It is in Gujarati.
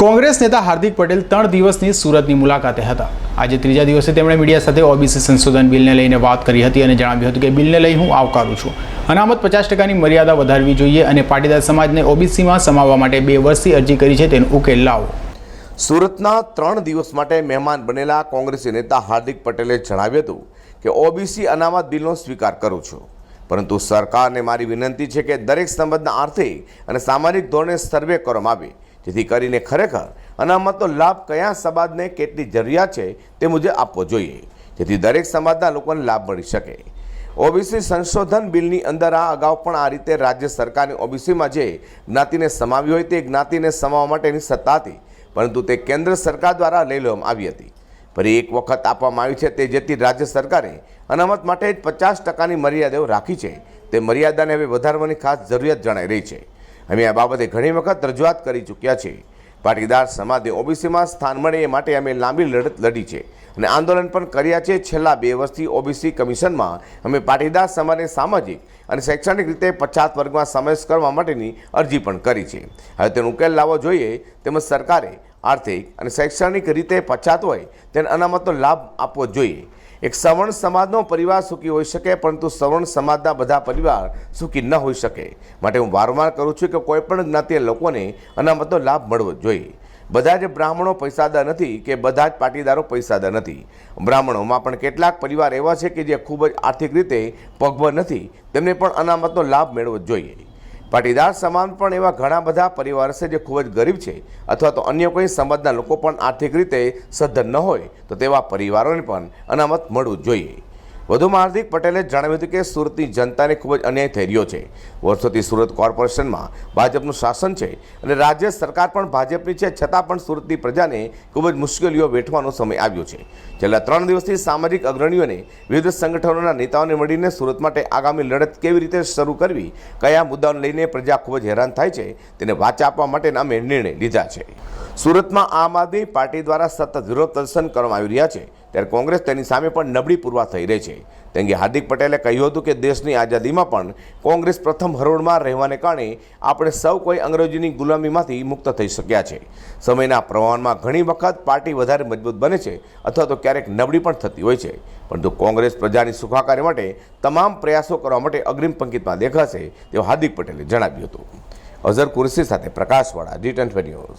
કોંગ્રેસ નેતા હાર્દિક પટેલ ત્રણ દિવસની સુરતની મુલાકાતે હતા. આજે ત્રીજા દિવસે તેમણે મીડિયા સાથે ઓબીસી સંશોધન બિલને લઈને વાત કરી હતી અને જણાવ્યું હતું કે બિલને લઈ હું આવકારું છું. અનામત પચાસ ટકાની મર્યાદા વધારવી જોઈએ અને પાટીદાર સમાજને ઓબીસીમાં સમાવવા માટે બે વર્ષથી અરજી કરી છે તેનો ઉકેલ લાવો. સુરતના ત્રણ દિવસ માટે મહેમાન બનેલા કોંગ્રેસી નેતા હાર્દિક પટેલે જણાવ્યું હતું કે ઓબીસી અનામત બિલનો સ્વીકાર કરું છું. પરંતુ સરકારને મારી વિનંતી છે કે દરેક સંબંધના આર્થિક અને સામાજિક ધોરણે સર્વે કરવામાં આવે. જેથી કરીને ખરેખર અનામતનો લાભ કયા સમાજને કેટલી જરૂરિયાત છે તે મુજબ આપવો જોઈએ. જેથી દરેક સમાજના લોકોને લાભ મળી શકે. ઓબીસી સંશોધન બિલની અંદર આ અગાઉ પણ આ રીતે રાજ્ય સરકારની ઓબીસીમાં જે જ્ઞાતિને સમાવી હોય તે જ્ઞાતિને સમાવવા માટેની સત્તા હતી, પરંતુ તે કેન્દ્ર સરકાર દ્વારા લઈ લેવામાં આવી હતી. ફરી એક વખત આપવામાં આવી છે તે જેથી રાજ્ય સરકારે અનામત માટે જ પચાસ ટકાની મર્યાદાઓ રાખી છે. તે મર્યાદાને હવે વધારવાની ખાસ જરૂરિયાત જણાઈ રહી છે. અમે આ બાબતે ઘણી વખત રજૂઆત કરી ચૂક્યા છે. પાટીદાર સમાજે ઓબીસીમાં સ્થાન મળે એ માટે અમે લાંબી લડત લડી છે અને આંદોલન પણ કર્યા છે. છેલ્લા બે વર્ષથી ઓબીસી કમિશનમાં અમે પાટીદાર સમાજને સામાજિક અને શૈક્ષણિક રીતે પછાત વર્ગમાં સમાવેશ કરવા માટેની અરજી પણ કરી છે. હવે તેનો ઉકેલ લાવવો જોઈએ. તેમજ સરકારે આર્થિક અને શૈક્ષણિક રીતે પછાત હોય તેને અનામતનો લાભ આપવો જોઈએ. એક સવર્ણ સમાજનો પરિવાર સુખી હોઈ શકે, પરંતુ સવર્ણ સમાજના બધા પરિવાર સુખી ન હોઈ શકે. માટે હું વારંવાર કરું છું કે કોઈપણ જ્ઞાતિય લોકોને અનામતનો લાભ મળવો જોઈએ. બધા જ બ્રાહ્મણો પૈસાદાર નથી કે બધા જ પાટીદારો પૈસાદાર નથી. બ્રાહ્મણોમાં પણ કેટલાક પરિવાર એવા છે કે જે ખૂબ જ આર્થિક રીતે પગભર નથી. તેમને પણ અનામતનો લાભ મેળવવો જોઈએ. પાટીદાર સમાન પણ એવા ઘણા બધા પરિવાર છે જે ખૂબ જ ગરીબ છે. અથવા તો અન્ય કોઈ સમાજના લોકો પણ આર્થિક રીતે સદ્ધર ન હોય, તો તેવા પરિવારોને પણ અનામત મળવું જોઈએ. વધુમાં હાર્દિક પટેલે જણાવ્યું હતું કે સુરતની જનતાને ખૂબ જ અન્યાય થઈ રહ્યો છે. વર્ષોથી સુરત કોર્પોરેશનમાં ભાજપનું શાસન છે અને રાજ્ય સરકાર પણ ભાજપની છે, છતાં પણ સુરતની પ્રજાને ખૂબ જ મુશ્કેલીઓ વેઠવાનો સમય આવ્યો છે. છેલ્લા ત્રણ દિવસથી સામાજિક અગ્રણીઓને વિવિધ સંગઠનોના નેતાઓને મળીને સુરત માટે આગામી લડત કેવી રીતે શરૂ કરવી, કયા મુદ્દાઓને લઈને પ્રજા ખૂબ જ હેરાન થાય છે, તેને વાચા આપવા માટેના અમે નિર્ણય લીધા છે. સુરતમાં આમ આદમી પાર્ટી દ્વારા સતત વિરોધ પ્રદર્શન કરવામાં આવી રહ્યા છે. ત્યારે કોંગ્રેસ તેની સામે પણ નબળી પૂરવા થઈ રહી છે. તે અંગે હાર્દિક પટેલે કહ્યું હતું કે દેશની આઝાદીમાં પણ કોંગ્રેસ પ્રથમ હરોળમાં રહેવાને કારણે આપણે સૌ કોઈ અંગ્રેજીની ગુલામીમાંથી મુક્ત થઈ શક્યા છે. સમયના પ્રવાહમાં ઘણી વખત પાર્ટી વધારે મજબૂત બને છે અથવા તો ક્યારેક નબળી પણ થતી હોય છે. પરંતુ કોંગ્રેસ પ્રજાની સુખાકારી માટે તમામ પ્રયાસો કરવા માટે અગ્રિમ પંક્તિમાં દેખાશે તેવું હાર્દિક પટેલે જણાવ્યું હતું. અઝર કુરશી સાથે પ્રકાશવાળા જી ટ્વેન્ટી ન્યૂઝ.